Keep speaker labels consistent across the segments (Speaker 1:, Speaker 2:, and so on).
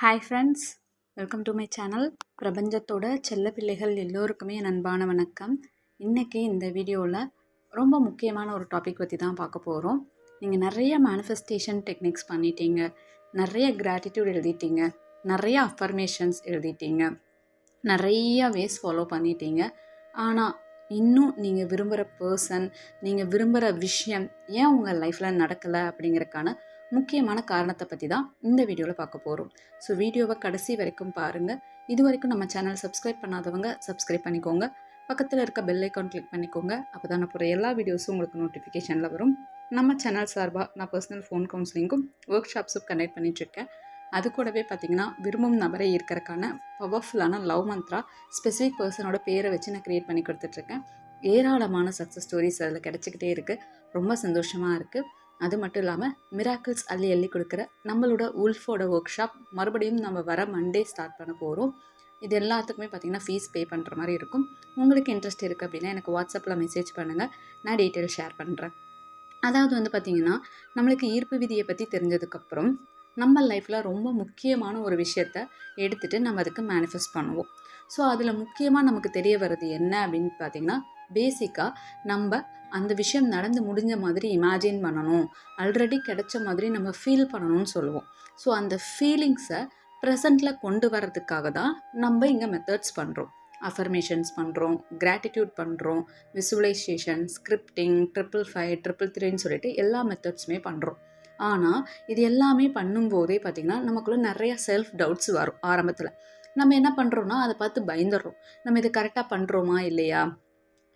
Speaker 1: Hi friends welcome to my channel பிரபஞ்சத்தோட செல்ல பிள்ளைகள் எல்லோருக்குமே அன்பான வணக்கம். இன்றைக்கி இந்த வீடியோவில் ரொம்ப முக்கியமான ஒரு டாபிக் பற்றி தான் பார்க்க போகிறோம் நீங்கள் நிறைய மேனிஃபெஸ்டேஷன் டெக்னிக்ஸ் பண்ணிட்டீங்க. நிறைய கிராட்டிடியூட் எழுதிட்டீங்க. நிறைய அஃபர்மேஷன்ஸ் எழுதிட்டீங்க. நிறைய வேஸ் ஃபாலோ பண்ணிட்டீங்க. ஆனால் இன்னும் நீங்கள் விரும்புகிற பர்சன் நீங்கள் விரும்புகிற விஷயம் ஏன் உங்கள் லைஃப்பில் நடக்கலை அப்படிங்கறக்கான முக்கியமான காரணத்தை பற்றி தான் இந்த வீடியோவில் பார்க்க போகிறோம் ஸோ வீடியோவை கடைசி வரைக்கும் பாருங்கள் இது வரைக்கும் நம்ம சேனல் சப்ஸ்கிரைப் பண்ணாதவங்க சப்ஸ்கிரைப் பண்ணிக்கோங்க. பக்கத்தில் இருக்க பெல் ஐக்கான் கிளிக் பண்ணிக்கோங்க. அப்போ தான் நான் போகிற எல்லா வீடியோஸும் உங்களுக்கு நோட்டிஃபிகேஷனில் வரும். நம்ம சேனல் சார்பாக நான் பர்சனல் ஃபோன் கவுன்சிலிங்கும் ஒர்க் ஷாப்ஸும் கண்டக்ட் பண்ணிட்டுருக்கேன் அது கூடவே பார்த்தீங்கன்னா விரும்பும் நபரை இருக்கிறக்கான பவர்ஃபுல்லான லவ் மந்த்ரா ஸ்பெசிஃபிக் பர்சனோட பேரை வச்சு நான் க்ரியேட் பண்ணி கொடுத்துட்ருக்கேன் ஏராளமான சக்ஸஸ் ஸ்டோரிஸ் அதில் கிடச்சிக்கிட்டே இருக்குது ரொம்ப சந்தோஷமாக இருக்குது அது மட்டும் இல்லாமல் மிராக்கிள்ஸ் அள்ளி அள்ளி கொடுக்குற நம்மளோட உல்ஃபோட ஒர்க் ஷாப் மறுபடியும் நம்ம வர மண்டே ஸ்டார்ட் பண்ண போகிறோம் இது எல்லாத்துக்குமே பார்த்தீங்கன்னா ஃபீஸ் பே பண்ணுற மாதிரி இருக்கும். உங்களுக்கு இன்ட்ரெஸ்ட் இருக்குது அப்படின்னா எனக்கு வாட்ஸ்அப்பில் மெசேஜ் பண்ணுங்கள் நான் டீட்டெயில் ஷேர் பண்ணுறேன் அதாவது வந்து பார்த்திங்கன்னா நம்மளுக்கு ஈர்ப்பு விதியை பற்றி தெரிஞ்சதுக்கப்புறம் நம்ம லைஃப்பில் ரொம்ப முக்கியமான ஒரு விஷயத்த எடுத்துகிட்டு நம்ம அதுக்கு மேனிஃபெஸ்ட் பண்ணுவோம். ஸோ அதில் முக்கியமாக நமக்கு தெரிய வர்றது என்ன அப்படின்னு பார்த்தீங்கன்னா பேசிக்காக நம்ம அந்த விஷயம் நடந்து முடிஞ்ச மாதிரி இமேஜின் பண்ணணும். ஆல்ரெடி கிடைச்ச மாதிரி நம்ம ஃபீல் பண்ணணும்னு சொல்லுவோம். ஸோ அந்த ஃபீலிங்ஸை ப்ரெசண்ட்டில் கொண்டு வர்றதுக்காக தான் நம்ம இங்கே மெத்தட்ஸ் பண்ணுறோம் அஃபர்மேஷன்ஸ் பண்ணுறோம் கிராட்டிடியூட் பண்ணுறோம் visualisation scripting triple five triple த்ரீன்னு சொல்லிட்டு எல்லா மெத்தட்ஸுமே பண்ணுறோம் ஆனால் இது எல்லாமே பண்ணும்போதே பார்த்திங்கன்னா நமக்குள்ளே நிறைய செல்ஃப் டவுட்ஸ் வரும் ஆரம்பத்தில். நம்ம என்ன பண்ணுறோன்னா அதை பார்த்து பயந்துடுறோம். நம்ம இது கரெக்டாக பண்ணுறோமா இல்லையா?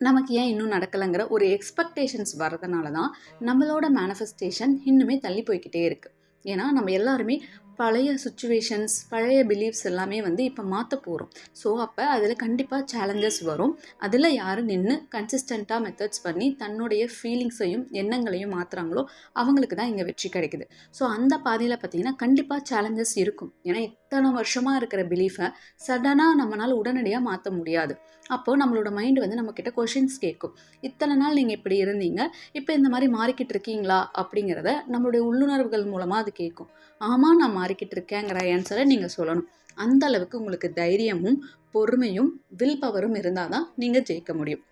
Speaker 1: நமக்கு ஏன் இன்னும் நடக்கலைங்கிற ஒரு எக்ஸ்பெக்டேஷன்ஸ் வரதுனால தான் நம்மளோட மேனிஃபெஸ்டேஷன் இன்னுமே தள்ளி போய்கிட்டே இருக்குது ஏன்னா நம்ம எல்லாருமே பழைய சுச்சுவேஷன்ஸ் பழைய பிலீஃப்ஸ் எல்லாமே வந்து இப்போ மாற்ற போகிறோம் ஸோ அப்போ அதில் கண்டிப்பாக சேலஞ்சஸ் வரும். அதில் யார் நின்று கன்சிஸ்டண்ட்டாக மெத்தட்ஸ் பண்ணி தன்னுடைய ஃபீலிங்ஸையும் எண்ணங்களையும் மாற்றுறாங்களோ அவங்களுக்கு தான் இங்கே வெற்றி கிடைக்குது. ஸோ அந்த பாதையில் பார்த்திங்கன்னா கண்டிப்பாக சேலஞ்சஸ் இருக்கும். ஏன்னா இத்தனை வருஷமாக இருக்கிற பிலீஃபை சடனாக நம்மளால் உடனடியாக மாற்ற முடியாது. அப்போது நம்மளோட மைண்டு வந்து நம்மக்கிட்ட கொஷின்ஸ் கேட்கும். இத்தனை நாள் நீங்கள் இப்படி இருந்தீங்க. இப்போ இந்த மாதிரி மாறிக்கிட்டு இருக்கீங்களா? அப்படிங்கிறத நம்மளுடைய உள்ளுணர்வுகள் மூலமாக அது கேட்கும். ஆமாம் நான் மாறிக்கிட்டு இருக்கேங்கிற ஆன்சரை நீங்கள் சொல்லணும். அந்த அளவுக்கு உங்களுக்கு தைரியமும் பொறுமையும் வில் பவரும் இருந்தால் தான் நீங்கள் ஜெயிக்க முடியும்.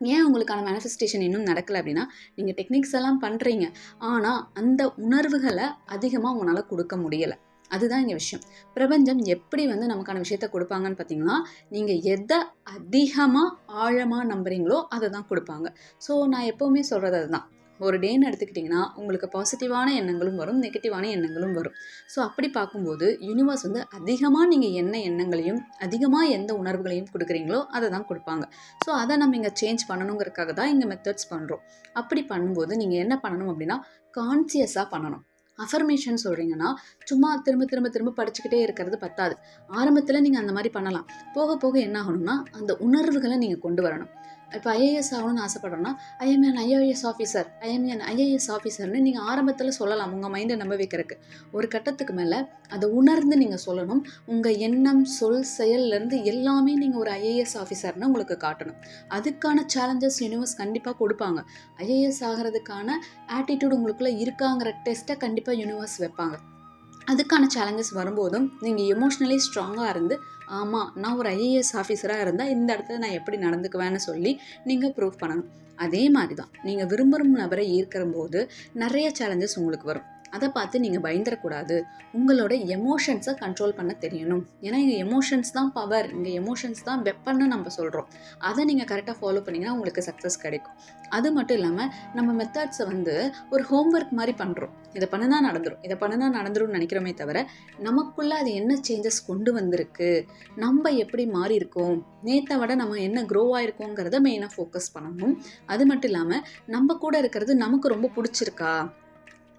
Speaker 1: ஏன் உங்களுக்கான மேனிஃபெஸ்டேஷன் இன்னும் நடக்கலை அப்படின்னா நீங்கள் டெக்னிக்ஸ் எல்லாம் பண்ணுறீங்க ஆனால் அந்த உணர்வுகளை அதிகமாக உங்களால் கொடுக்க முடியலை. அதுதான் இங்கே விஷயம். பிரபஞ்சம் எப்படி வந்து நமக்கான விஷயத்த கொடுப்பாங்கன்னு பார்த்தீங்கன்னா நீங்கள் எதை அதிகமாக ஆழமாக நம்புறீங்களோ அதை தான் கொடுப்பாங்க. ஸோ நான் எப்போவுமே சொல்கிறது அதுதான். ஒரு டேன்னு எடுத்துக்கிட்டிங்கன்னா உங்களுக்கு பாசிட்டிவான எண்ணங்களும் வரும் நெகட்டிவான எண்ணங்களும் வரும். ஸோ அப்படி பார்க்கும்போது யூனிவர்ஸ் வந்து அதிகமாக நீங்கள் என்ன எண்ணங்களையும் அதிகமாக எந்த உணர்வுகளையும் கொடுக்குறீங்களோ அதை தான் கொடுப்பாங்க. ஸோ அதை நம்ம இங்கே சேஞ்ச் பண்ணணுங்கிறதுக்காக தான் இங்கே மெத்தட்ஸ் பண்ணுறோம் அப்படி பண்ணும்போது நீங்கள் என்ன பண்ணணும் அப்படின்னா கான்சியஸாக பண்ணணும். அஃபர்மேஷன் சொல்கிறீங்கன்னா சும்மா திரும்ப திரும்ப திரும்ப படிச்சுக்கிட்டே இருக்கிறது பத்தாது. ஆரம்பத்தில் நீங்கள் அந்த மாதிரி பண்ணலாம். போக போக என்ன ஆகணும்னா அந்த உணர்வுகளை நீங்கள் கொண்டு வரணும். இப்போ ஐஏஎஸ் ஆகணும்னு ஆசைப்படுறோன்னா I'm an IAS officer I'm an IAS ஆஃபீஸர்னு நீங்கள் ஆரம்பத்தில் சொல்லலாம் உங்கள் மைண்டை நம்ப வைக்கிறதுக்கு. ஒரு கட்டத்துக்கு மேலே அதை உணர்ந்து நீங்கள் சொல்லணும். உங்கள் எண்ணம் சொல் செயல்லேருந்து எல்லாமே நீங்கள் ஒரு ஐஏஎஸ் ஆஃபீஸர்னு உங்களுக்கு காட்டணும். அதுக்கான சேலஞ்சஸ் யூனிவர்ஸ் கண்டிப்பாக கொடுப்பாங்க. ஐஏஎஸ் ஆகிறதுக்கான ஆட்டிடியூட் உங்களுக்குள்ளே இருக்காங்கிற டெஸ்ட்டை கண்டிப்பாக யூனிவர்ஸ் வைப்பாங்க. அதுக்கான சேலஞ்சஸ் வரும்போதும் நீங்கள் எமோஷ்னலி ஸ்ட்ராங்காக இருந்து ஆமாம் நான் ஒரு ஐஏஎஸ் ஆஃபீஸராக இருந்தால் இந்த இடத்துல நான் எப்படி நடந்துக்குவேன்னு சொல்லி நீங்கள் ப்ரூவ் பண்ணணும். அதே மாதிரி தான் நீங்கள் விரும்பும் நபரை ஈர்க்கிற போது நிறைய சேலஞ்சஸ் உங்களுக்கு வரும். அதை பார்த்து நீங்கள் பயந்துடக்கூடாது உங்களோட எமோஷன்ஸை கண்ட்ரோல் பண்ண தெரியணும். ஏன்னா இங்கே எமோஷன்ஸ் தான் பவர் இங்கே எமோஷன்ஸ் தான் வெப்பன்னு நம்ம சொல்கிறோம் அதை நீங்கள் கரெக்டாக ஃபாலோ பண்ணிங்கன்னா உங்களுக்கு சக்ஸஸ் கிடைக்கும். அது மட்டும் இல்லாமல் நம்ம மெத்தட்ஸை வந்து ஒரு ஹோம்ஒர்க் மாதிரி பண்ணுறோம் இதை பண்ணுனா நடந்துடும் இதை பண்ணுனா நடந்துரும்னு நினைக்கிறோமே தவிர நமக்குள்ளே அது என்ன சேஞ்சஸ் கொண்டு வந்திருக்கு? நம்ம எப்படி மாறி இருக்கோம்? நேற்றை விட நம்ம என்ன க்ரோ ஆயிருக்கோங்கிறத மெயினாக ஃபோக்கஸ் பண்ணணும். அது மட்டும் இல்லாமல் நம்ம கூட இருக்கிறது நமக்கு ரொம்ப பிடிச்சிருக்கா?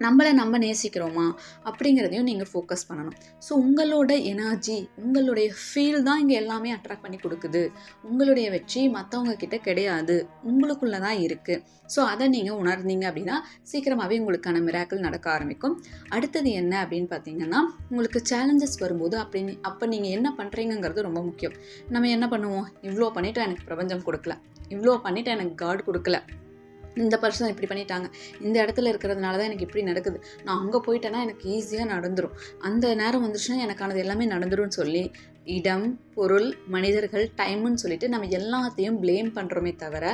Speaker 1: நம்மளை நம்ம நேசிக்கிறோமா அப்படிங்கிறதையும் நீங்கள் ஃபோக்கஸ் பண்ணணும். ஸோ உங்களோட எனர்ஜி உங்களுடைய ஃபீல் தான் இங்கே எல்லாமே அட்ராக்ட் பண்ணி கொடுக்குது. உங்களுடைய வெற்றி மற்றவங்க கிட்ட கிடையாது. உங்களுக்குள்ளே தான் இருக்குது ஸோ அதை நீங்கள் உணர்ந்தீங்க அப்படின்னா சீக்கிரமாகவே உங்களுக்கான மிராக்கள் நடக்க ஆரம்பிக்கும். அடுத்தது என்ன அப்படின்னு பார்த்தீங்கன்னா உங்களுக்கு சேலஞ்சஸ் வரும்போது அப்படி அப்போ நீங்கள் என்ன பண்ணுறீங்கிறது ரொம்ப முக்கியம். நம்ம என்ன பண்ணுவோம்? இவ்வளோ பண்ணிவிட்டு எனக்கு பிரபஞ்சம் கொடுக்கல. இவ்வளோ பண்ணிவிட்டு எனக்கு காட் கொடுக்கல. இந்த பர்சன் இப்படி பண்ணிட்டாங்க. இந்த இடத்துல இருக்கிறதுனால தான் எனக்கு இப்படி நடக்குது. நான் அங்கே போயிட்டேன்னா எனக்கு ஈஸியாக நடந்துடும் அந்த நேரம் வந்துச்சுன்னா எனக்கானது எல்லாமே நடந்துரும்னு சொல்லி இடம் பொருள் மனிதர்கள் டைமுன்னு சொல்லிட்டு நம்ம எல்லாத்தையும் ப்ளேம் பண்ணுறோமே தவிர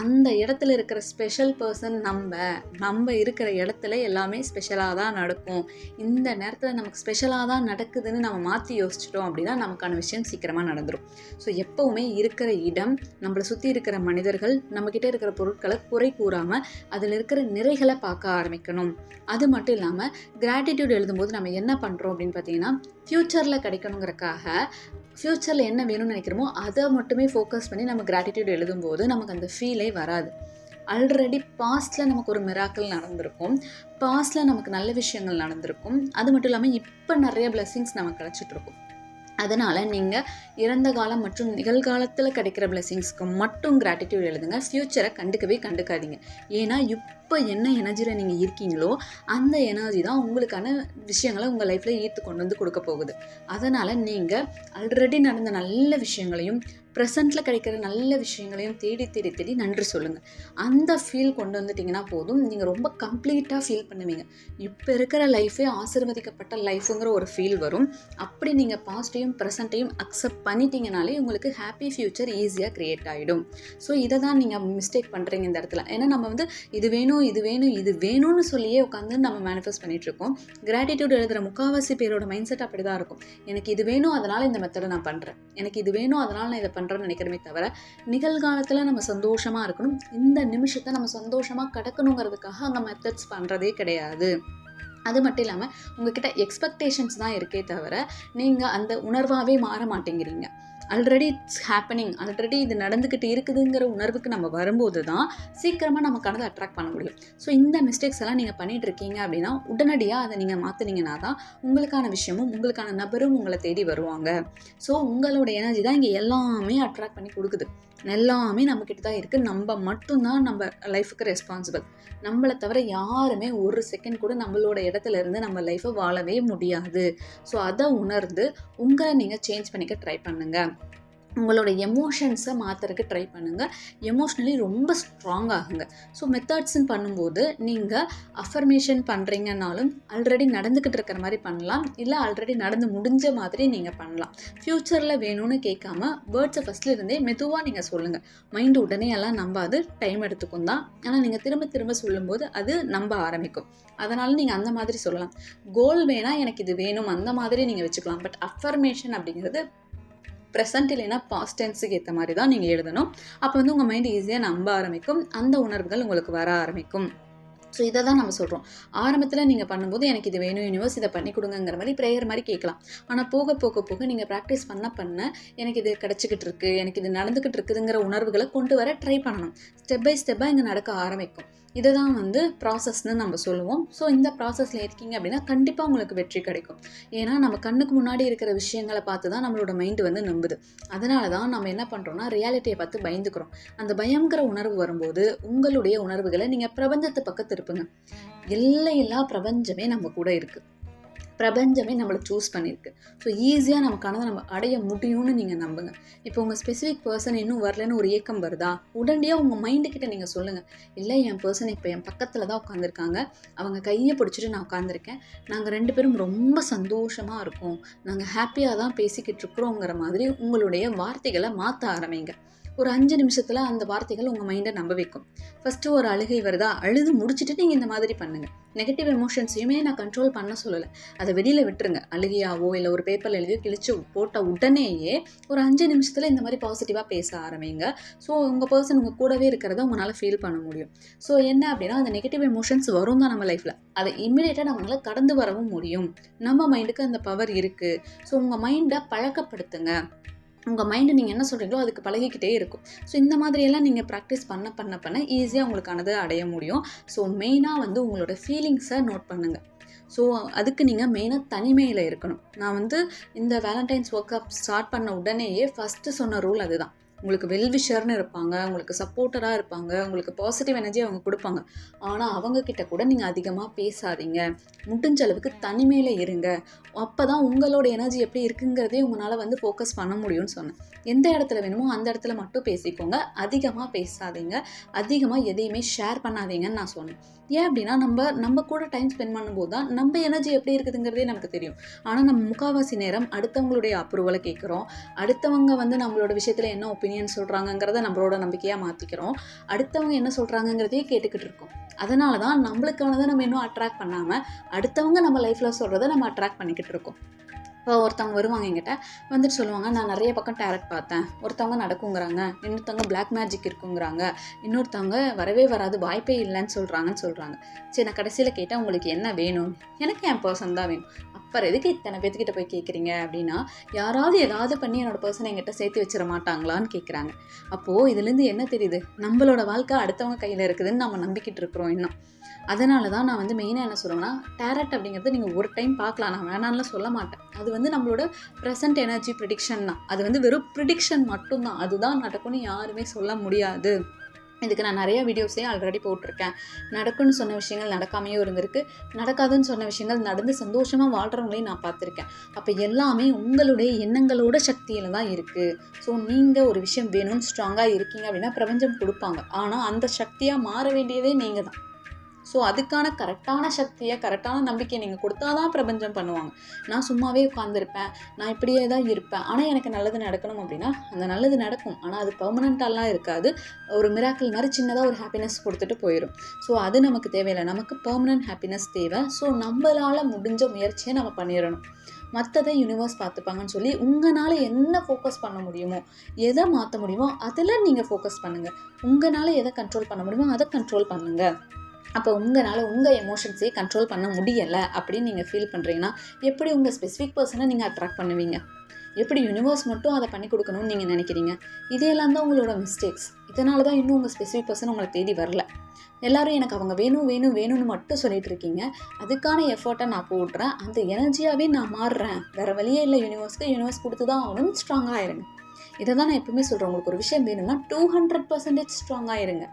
Speaker 1: அந்த இடத்துல இருக்கிற ஸ்பெஷல் பர்சன் நம்ம நம்ம இருக்கிற இடத்துல எல்லாமே ஸ்பெஷலாக தான் நடக்கும். இந்த நேரத்தில் நமக்கு ஸ்பெஷலாக தான் நடக்குதுன்னு நம்ம மாற்றி யோசிச்சிட்டோம் அப்படின்னா நமக்கான விஷயம் சீக்கிரமாக நடந்துடும் ஸோ எப்போவுமே இருக்கிற இடம் நம்மளை சுற்றி இருக்கிற மனிதர்கள் நம்மக்கிட்ட இருக்கிற பொருட்களை குறை கூறாமல் அதில் இருக்கிற நிறைகளை பார்க்க ஆரம்பிக்கணும். அது மட்டும் இல்லாமல் கிராட்டிடியூட் எழுதும்போது நம்ம என்ன பண்ணுறோம் அப்படின்னு பார்த்தீங்கன்னா ஃப்யூச்சரில் கிடைக்கணுங்கிறக்காக ஃப்யூச்சரில் என்ன வேணும்னு நினைக்கிறோமோ அதை மட்டுமே ஃபோக்கஸ் பண்ணி நம்ம கிராட்டிடியூட் எழுதும்போது நமக்கு அந்த ஃபீலே வராது. ஆல்ரெடி பாஸ்டில் நமக்கு ஒரு மிராக்கள் நடந்திருக்கும். பாஸ்டில் நமக்கு நல்ல விஷயங்கள் நடந்திருக்கும். அது மட்டும் இல்லாமல் இப்போ நிறைய பிளெஸ்ஸிங்ஸ் நமக்கு கிடச்சிட்ருக்கும் அதனால் நீங்கள் இறந்த காலம் மற்றும் நிகழ்காலத்தில் கிடைக்கிற பிளெஸிங்ஸ்க்கு மட்டும் கிராட்டிடியூட் எழுதுங்க. ஃப்யூச்சரை கண்டுக்கவே கண்டுக்காதீங்க. ஏன்னா இப்போ என்ன எனர்ஜியில் நீங்கள் இருக்கீங்களோ அந்த எனர்ஜி தான் உங்களுக்கான விஷயங்களை உங்கள் லைஃப்பில் ஈர்த்து கொண்டு வந்து கொடுக்க போகுது. அதனால் நீங்கள் ஆல்ரெடி நடந்த நல்ல விஷயங்களையும் ப்ரெசண்ட்டில் கிடைக்கிற நல்ல விஷயங்களையும் தேடி தேடி தேடி நன்றி சொல்லுங்கள் அந்த ஃபீல் கொண்டு வந்துட்டிங்கன்னா போதும். நீங்கள் ரொம்ப கம்ப்ளீட்டாக ஃபீல் பண்ணுவீங்க. இப்போ இருக்கிற லைஃபே ஆசிர்வதிக்கப்பட்ட லைஃபுங்கிற ஒரு ஃபீல் வரும். அப்படி நீங்கள் பாஸ்ட்டையும் ப்ரெசண்ட்டையும் அக்செப்ட் பண்ணிட்டீங்கனாலே உங்களுக்கு ஹாப்பி ஃப்யூச்சர் ஈஸியாக க்ரியேட் ஆகிடும் ஸோ இதை தான் நீங்கள் மிஸ்டேக் பண்ணுறீங்க இந்த இடத்துல. ஏன்னா நம்ம வந்து இது வேணும் இது வேணும் இது வேணும்னு சொல்லியே உட்காந்து நம்ம மேனிஃபெஸ்ட் பண்ணிகிட்ருக்கோம் கிராட்டிடியூட் எழுதுகிற முக்கால்வாசி பேரோட மைண்ட் செட் அப்படி தான் இருக்கும். எனக்கு இது வேணும் அதனால் இந்த மெத்தடை நான் பண்ணுறேன் எனக்கு இது வேணும் அதனால் நான் இதை பண்ணுறேன்னு நினைக்கிறமே தவிர நிகழ்காலத்தில் நம்ம சந்தோஷமாக இருக்கணும். இந்த நிமிஷத்தை நம்ம சந்தோஷமாக கடக்கணுங்கிறதுக்காக அங்கே மெத்தட்ஸ் பண்ணுறதே கிடையாது. அது மட்டும் இல்லாமல் உங்ககிட்ட எக்ஸ்பெக்டேஷன்ஸ் தான் இருக்கே தவிர நீங்கள் அந்த உணர்வாகவே மாற மாட்டேங்கிறீங்க. ஆல்ரெடி இட்ஸ் ஹேப்பனிங் ஆல்ரெடி இது நடந்துக்கிட்டு இருக்குதுங்கிற உணர்வுக்கு நம்ம வரும்போது தான் சீக்கிரமாக நம்ம கனதை அட்ராக்ட் பண்ண முடியும். ஸோ இந்த மிஸ்டேக்ஸ் எல்லாம் நீங்கள் பண்ணிகிட்டு இருக்கீங்க அப்படின்னா உடனடியாக அதை நீங்கள் மாற்றினீங்கன்னா தான் உங்களுக்கான விஷயமும் உங்களுக்கான நபரும் உங்களை தேடி வருவாங்க. ஸோ உங்களோட எனர்ஜி தான் இங்கே எல்லாமே அட்ராக்ட் பண்ணி கொடுக்குது. எல்லாமே நம்மக்கிட்ட தான் இருக்குது நம்ம மட்டும்தான் நம்ம லைஃபுக்கு ரெஸ்பான்சிபிள் நம்மளை தவிர யாருமே ஒரு செகண்ட் கூட நம்மளோட இடத்துல இருந்து நம்ம லைஃப்பை வாழவே முடியாது. ஸோ அதை உணர்ந்து உங்களை நீங்கள் சேஞ்ச் பண்ணிக்க ட்ரை பண்ணுங்கள் உங்களோட எமோஷன்ஸை மாற்றுறக்கு ட்ரை பண்ணுங்கள் எமோஷ்னலி ரொம்ப ஸ்ட்ராங் ஆகுங்க. ஸோ மெத்தட்ஸ்ன்னு பண்ணும்போது நீங்கள் அஃபர்மேஷன் பண்ணுறீங்கனாலும் ஆல்ரெடி நடந்துக்கிட்டு இருக்கிற மாதிரி பண்ணலாம். இல்லை ஆல்ரெடி நடந்து முடிஞ்ச மாதிரி நீங்கள் பண்ணலாம். ஃப்யூச்சரில் வேணும்னு கேட்காம வேர்ட்ஸை ஃபஸ்ட்டில் இருந்தே மெதுவாக நீங்கள் சொல்லுங்கள் மைண்டு உடனே எல்லாம் நம்பாது டைம் எடுத்துக்கும் தான். ஆனால் நீங்கள் திரும்ப திரும்ப சொல்லும்போது அது நம்ப ஆரம்பிக்கும். அதனால் நீங்கள் அந்த மாதிரி சொல்லலாம். கோல் வேணால் எனக்கு இது வேணும் அந்த மாதிரி நீங்கள் வச்சுக்கலாம். பட் அஃபர்மேஷன் அப்படிங்கிறது ப்ரெசன்ட் இல்லைன்னா பாஸ்ட் டென்ஸுக்கு ஏற்ற மாதிரி தான் நீங்கள் எழுதணும். அப்போ வந்து உங்கள் மைண்ட் ஈஸியாக நம்ப ஆரம்பிக்கும். அந்த உணர்வுகள் உங்களுக்கு வர ஆரம்பிக்கும். ஸோ இதை தான் நம்ம சொல்கிறோம் ஆரம்பத்தில் நீங்கள் பண்ணும்போது எனக்கு இது வேணும் யூனிவர்ஸ் இதை பண்ணி கொடுங்கிற மாதிரி ப்ரேயர் மாதிரி கேட்கலாம். ஆனால் போக போக போக நீங்கள் ப்ராக்டிஸ் பண்ண பண்ண எனக்கு இது கிடச்சிக்கிட்டு இருக்குது எனக்கு இது நடந்துக்கிட்டு இருக்குதுங்கிற உணர்வுகளை கொண்டு வர ட்ரை பண்ணணும். ஸ்டெப் பை ஸ்டெப்பாக இங்கே நடக்க ஆரம்பிக்கும். இதை தான் வந்து ப்ராசஸ்ன்னு நம்ம சொல்லுவோம். ஸோ இந்த ப்ராசஸில் இருக்கீங்க அப்படின்னா கண்டிப்பாக உங்களுக்கு வெற்றி கிடைக்கும். ஏன்னா நம்ம கண்ணுக்கு முன்னாடி இருக்கிற விஷயங்களை பார்த்து தான் நம்மளோட மைண்டு வந்து நம்புது. அதனால தான் நம்ம என்ன பண்ணுறோம்னா ரியாலிட்டியை பார்த்து பயந்துக்கிறோம். அந்த பயங்கிற உணர்வு வரும்போது உங்களுடைய உணர்வுகளை நீங்கள் பிரபஞ்சத்தை பக்கம் திருப்புங்க. எல்லையில்லா பிரபஞ்சமே நம்ம கூட இருக்குது பிரபஞ்சமே நம்மளை சூஸ் பண்ணியிருக்கு. ஸோ ஈஸியாக நம்ம கனவை நம்ம அடைய முடியும்னு நீங்கள் நம்புங்க. இப்போ உங்கள் ஸ்பெசிஃபிக் பர்சன் இன்னும் வரலன்னு ஒரு ஏக்கம் வருதா? உடனடியாக உங்கள் மைண்டுக்கிட்ட நீங்கள் சொல்லுங்கள் இல்லை என் பர்சன் இப்போ என் பக்கத்தில் தான் உட்காந்துருக்காங்க அவங்க கையை பிடிச்சிட்டு நான் உட்காந்துருக்கேன் நாங்கள் ரெண்டு பேரும் ரொம்ப சந்தோஷமாக இருக்கோம். நாங்கள் ஹாப்பியாக தான் பேசிக்கிட்டு இருக்கிறோங்கிற மாதிரி உங்களுடைய வார்த்தைகளை மாற்ற ஆரம்பிங்க. ஒரு அஞ்சு நிமிஷத்தில் அந்த வார்த்தைகள் உங்கள் மைண்டை நம்ப வைக்கும். ஃபஸ்ட்டு ஒரு அழுகை வருதா? அழுது முடிச்சுட்டு நீங்கள் இந்த மாதிரி பண்ணுங்கள் நெகட்டிவ் எமோஷன்ஸையுமே நான் கண்ட்ரோல் பண்ண சொல்லலை. அதை வெளியில் விட்டுருங்க. அழுகையாவோ இல்லை ஒரு பேப்பரில் எழுதியோ கிழிச்சு போட்ட உடனேயே ஒரு அஞ்சு நிமிஷத்தில் இந்த மாதிரி பாசிட்டிவாக பேச ஆரம்பிங்க. ஸோ உங்கள் பர்சன் உங்கள் கூடவே இருக்கிறத உங்களால் ஃபீல் பண்ண முடியும். ஸோ என்ன அப்படின்னா அந்த நெகட்டிவ் எமோஷன்ஸ் வரும் தான் நம்ம லைஃப்பில் அதை இம்மிடியேட்டாக நம்மளால் கடந்து வரவும் முடியும். நம்ம மைண்டுக்கு அந்த பவர் இருக்குது ஸோ உங்கள் மைண்டை பழக்கப்படுத்துங்க. உங்கள் மைண்டு நீங்கள் என்ன சொல்கிறீங்களோ அதுக்கு பழகிக்கிட்டே இருக்கும். ஸோ இந்த மாதிரியெல்லாம் நீங்கள் ப்ராக்டிஸ் பண்ண பண்ண பண்ண ஈஸியாக உங்களுக்கானது அடைய முடியும். ஸோ மெயினாக வந்து உங்களோட ஃபீலிங்ஸை நோட் பண்ணுங்கள் ஸோ அதுக்கு நீங்கள் மெயினாக தனிமையில் இருக்கணும். நான் வந்து இந்த வேலண்டைன்ஸ் ஒர்க் அப் ஸ்டார்ட் பண்ண உடனேயே ஃபஸ்ட்டு சொன்ன ரூல் அதுதான். உங்களுக்கு வெல்விஷர்னு இருப்பாங்க உங்களுக்கு சப்போர்ட்டராக இருப்பாங்க உங்களுக்கு பாசிட்டிவ் எனர்ஜி அவங்க கொடுப்பாங்க. ஆனால் அவங்கக்கிட்ட கூட நீங்கள் அதிகமாக பேசாதீங்க. முடிஞ்ச அளவுக்கு தனிமையில் இருங்க. அப்போ தான் உங்களோட எனர்ஜி எப்படி இருக்குங்கிறதே உங்களால் வந்து ஃபோக்கஸ் பண்ண முடியும்னு சொன்னேன். எந்த இடத்துல வேணுமோ அந்த இடத்துல மட்டும் பேசிக்கோங்க. அதிகமாக பேசாதீங்க. அதிகமாக எதையுமே ஷேர் பண்ணாதீங்கன்னு நான் சொன்னேன். ஏன் அப்படின்னா நம்ம நம்ம கூட டைம் ஸ்பெண்ட் பண்ணும்போது தான் நம்ம எனர்ஜி எப்படி இருக்குதுங்கிறதே நமக்கு தெரியும். ஆனால் நம்ம முக்கால்வாசி நேரம் அடுத்தவங்களுடைய அப்ரூவலை கேட்குறோம். அடுத்தவங்க வந்து நம்மளோட விஷயத்தில் என்ன ஒப்பீனியன் சொல்கிறாங்கங்கிறத நம்மளோட நம்பிக்கையாக மாற்றிக்கிறோம் அடுத்தவங்க என்ன சொல்கிறாங்கங்கிறதையே கேட்டுக்கிட்டு இருக்கோம். அதனால தான் நம்மளுக்கானதை நம்ம இன்னும் அட்ராக்ட் பண்ணாமல் அடுத்தவங்க நம்ம லைஃப்பில் சொல்கிறத நம்ம அட்ராக்ட் பண்ணிக்கிட்டு இருக்கோம். ஒருத்தவங்க வருவாங்க என்கிட்ட வந்துட்டு சொல்லுவாங்க நான் நிறைய பக்கம் டேரட் பார்த்தேன். ஒருத்தவங்க நடக்குங்கிறாங்க. இன்னொருத்தவங்க பிளாக் மேஜிக் இருக்குங்கிறாங்க. இன்னொருத்தவங்க வரவே வராது வாய்ப்பே இல்லைன்னு சொல்கிறாங்கன்னு சொல்கிறாங்க சரி நான் கடைசியில் கேட்டால் உங்களுக்கு என்ன வேணும்? எனக்கு என் பர்சன் தான் வேணும். அப்புறம் எதுக்கு இத்தனை பேர்த்துக்கிட்ட போய் கேட்குறீங்க அப்படின்னா யாராவது ஏதாவது பண்ணி என்னோட பர்சனை என்கிட்ட சேர்த்து வச்சிட மாட்டாங்களான்னு கேட்குறாங்க அப்போது இதுலேருந்து என்ன தெரியுது? நம்மளோட வாழ்க்கை அடுத்தவங்க கையில் இருக்குதுன்னு நம்ம நம்பிக்கிட்டு இருக்கிறோம் இன்னும். அதனால தான் நான் வந்து மெயினாக என்ன சொல்லுவேன்னா டேரட் அப்படிங்கிறது நீங்கள் ஒரு டைம் பார்க்கலாம். நான் வேணாம்லாம் சொல்ல மாட்டேன். அது வந்து நம்மளோட ப்ரெசன்ட் எனர்ஜி ப்ரிடிக்ஷன் தான். அது வந்து வெறும் ப்ரிடிக்ஷன் மட்டும்தான். அதுதான் நடக்கும்னு யாருமே சொல்ல முடியாது. இதுக்கு நான் நிறைய வீடியோஸே ஆல்ரெடி போட்டிருக்கேன். நடக்கும்னு சொன்ன விஷயங்கள் நடக்காமையும் இருந்திருக்கு. நடக்காதுன்னு சொன்ன விஷயங்கள் நடந்து சந்தோஷமாக வாழ்கிறவங்களையும் நான் பார்த்துருக்கேன். அப்போ எல்லாமே உங்களுடைய எண்ணங்களோட சக்தியில் தான் இருக்குது ஸோ நீங்கள் ஒரு விஷயம் வேணும்னு ஸ்ட்ராங்காக இருக்கீங்க அப்படின்னா பிரபஞ்சம் கொடுப்பாங்க. ஆனால் அந்த சக்தியாக மாற வேண்டியதே நீங்கள் தான் ஸோ அதுக்கான கரெக்டான சக்தியை கரெக்டான நம்பிக்கையை நீங்கள் கொடுத்தா தான் பிரபஞ்சம் பண்ணுவாங்க. நான் சும்மாவே உட்காந்துருப்பேன் நான் இப்படியே தான் இருப்பேன். ஆனால் எனக்கு நல்லது நடக்கணும் அப்படின்னா அந்த நல்லது நடக்கும். ஆனால் அது பர்மனண்ட்டாலாம் இருக்காது. ஒரு மிராக்கிள் மாதிரி சின்னதாக ஒரு ஹாப்பினஸ் கொடுத்துட்டு போயிடும் ஸோ அது நமக்கு தேவையில்லை. நமக்கு பர்மனன்ட் ஹாப்பினஸ் தேவை. ஸோ நம்மளால் முடிஞ்ச முயற்சியை நம்ம பண்ணிடணும். மற்றதை யூனிவர்ஸ் பார்த்துப்பாங்கன்னு சொல்லி உங்களால் என்ன ஃபோக்கஸ் பண்ண முடியுமோ எதை மாற்ற முடியுமோ அதில் நீங்கள் ஃபோக்கஸ் பண்ணுங்கள் உங்களால் எதை கண்ட்ரோல் பண்ண முடியுமோ அதை கண்ட்ரோல் பண்ணுங்கள் அப்போ உங்களால் உங்கள் எமோஷன்ஸே கண்ட்ரோல் பண்ண முடியலை அப்படின்னு நீங்கள் ஃபீல் பண்ணுறீங்கன்னா எப்படி உங்கள் ஸ்பெசிஃபிக் பர்சனை நீங்கள் அட்ராக்ட் பண்ணுவீங்க? எப்படி யூனிவர்ஸ் மட்டும் அதை பண்ணி கொடுக்கணும்னு நீங்கள் நினைக்கிறீங்க? இதையெல்லாம் தான் உங்களோட மிஸ்டேக்ஸ் இதனால தான் இன்னும் உங்கள் ஸ்பெசிஃபிக் பர்சன் உங்களை தேடி வரல. எல்லாரும் எனக்கு அவங்க வேணும் வேணும் வேணும்னு மட்டும் சொல்லிட்டு இருக்கீங்க. அதுக்கான எஃபர்ட்டை நான் போடுறேன். அந்த எனர்ஜியாகவே நான் மாறுறேன். வேறு வழியே இல்லை. யூனிவர்ஸ்க்கு யூனிவர்ஸ் கொடுத்து தான் ஆகணும். ஸ்ட்ராங்காக ஆயிருங்க இதை தான் நான் எப்பவுமே சொல்கிறேன் உங்களுக்கு ஒரு விஷயம் வேணும்னா டூ ஹண்ட்ரட் பர்சன்டேஜ் ஸ்ட்ராங்காக இருங்க.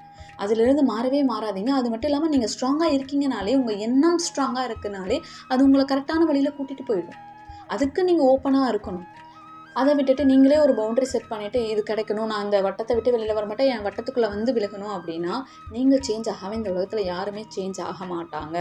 Speaker 1: அதுலேருந்து மாறவே மாறாதீங்க. அது மட்டும் இல்லாமல் நீங்கள் ஸ்ட்ராங்காக இருக்கீங்கனாலே உங்கள் எண்ணம் ஸ்ட்ராங்காக இருக்குனாலே அது உங்களை கரெக்டான வழியில் கூட்டிகிட்டு போயிடும். அதுக்கு நீங்கள் ஓப்பனாக இருக்கணும். அதை விட்டுட்டு நீங்களே ஒரு பவுண்டரி செட் பண்ணிவிட்டு இது கிடைக்கணும். நான் அந்த வட்டத்தை விட்டு வெளியில் வர மாட்டேன் என் வட்டத்துக்குள்ளே வந்து விலகணும் அப்படின்னா நீங்கள் சேஞ்ச் ஆகவே இந்த உலகத்தில் யாருமே சேஞ்ச் ஆக மாட்டாங்க.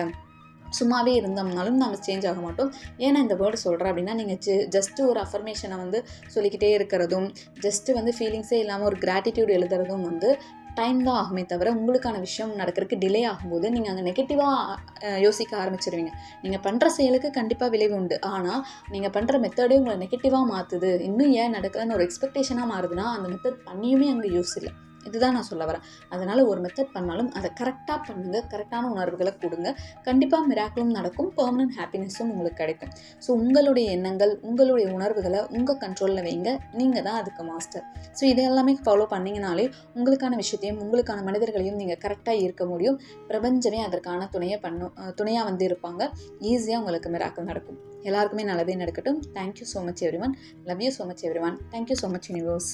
Speaker 1: சும்மாவே இருந்தோம்னாலும் நாங்கள் சேஞ்ச் ஆக மாட்டோம். ஏன்னா இந்த வேர்டு சொல்கிறேன் அப்படின்னா நீங்கள் ஜஸ்ட்டு ஒரு அஃபர்மேஷனை வந்து சொல்லிக்கிட்டே இருக்கிறதும் ஜஸ்ட்டு வந்து ஃபீலிங்ஸே இல்லாமல் ஒரு கிராட்டிடியூட் எழுதுறதும் வந்து டைம் தான் ஆகுமே தவிர உங்களுக்கான விஷயம் நடக்கிறதுக்கு டிலே ஆகும்போது நீங்கள் அங்கே நெகட்டிவாக யோசிக்க ஆரம்பிச்சிருவீங்க. நீங்கள் பண்ணுற செயலுக்கு கண்டிப்பாக விளைவு உண்டு. ஆனால் நீங்கள் பண்ணுற மெத்தடே உங்களை நெகட்டிவாக மாற்றுது இன்னும் ஏன் நடக்குதுன்னு ஒரு எக்ஸ்பெக்டேஷனாக மாறுதுன்னா அந்த மெத்தட் பண்ணியுமே அங்கே யூஸ் இல்லை. இதுதான் நான் சொல்ல வரேன். அதனால் ஒரு மெத்தட் பண்ணாலும் அதை கரெக்டாக பண்ணுங்கள் கரெக்டான உணர்வுகளை கொடுங்க. கண்டிப்பாக மிராக்கிளும் நடக்கும் பெர்மனன்ட் ஹாப்பினஸும் உங்களுக்கு கிடைக்கும். ஸோ உங்களுடைய எண்ணங்கள் உங்களுடைய உணர்வுகளை உங்கள் கண்ட்ரோலில் வைங்க. நீங்கள் தான் அதுக்கு மாஸ்டர் ஸோ இதை எல்லாமே ஃபாலோ பண்ணிங்கனாலே உங்களுக்கான விஷயத்தையும் உங்களுக்கான மனிதர்களையும் நீங்கள் கரெக்டாக இருக்க முடியும். பிரபஞ்சமே அதற்கான துணையை பண்ணும் துணையாக வந்து இருப்பாங்க. ஈஸியாக உங்களுக்கு மிராக்கள் நடக்கும். எல்லாருக்குமே நல்லதே நடக்கட்டும். Thank you so much everyone love you so much everyone thank you so much universe